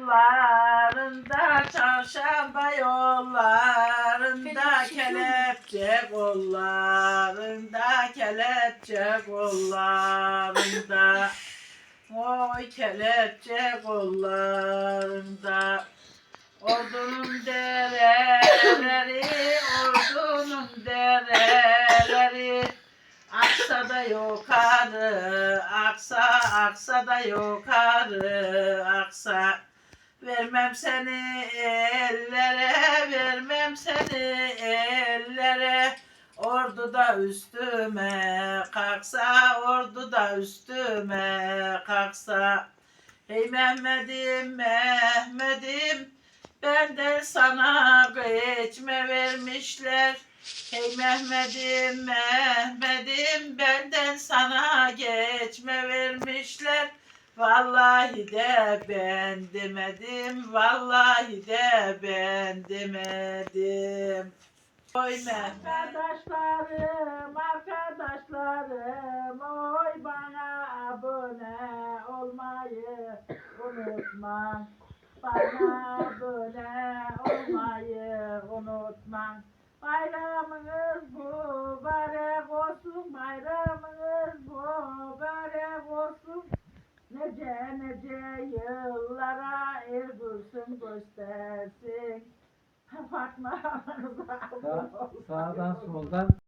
kollarında çarşamba yollarında kelepçe kollarında kelepçe kollarında. Oy kelepçe kollarında. Ordunun dereleri, ordunun dereleri. Aksa da yukarı, aksa, aksa da yukarı, aksa. Vermem seni ellere, vermem seni ellere. Ordu da üstüme kalksa, ordu da üstüme kalksa. Hey Mehmet'im, Mehmet'im, benden sana geçme vermişler. Hey Mehmet'im, Mehmet'im, benden sana geçme. Vallahi de ben demedim, vallahi de ben demedim. Oy. Arkadaşlarım, arkadaşlarım, oy bana abone olmayı unutma. Bana abone olmayı unutma. Bayramınız mübarek Nece yıllara ergürsün göstersin. Fatma Sağ- Sağdan soldan